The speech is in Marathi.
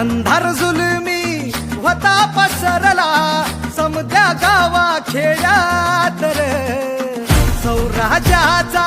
अंधार जुलमी होता पसरला समद्या गावा खेड्यात सौराजाचा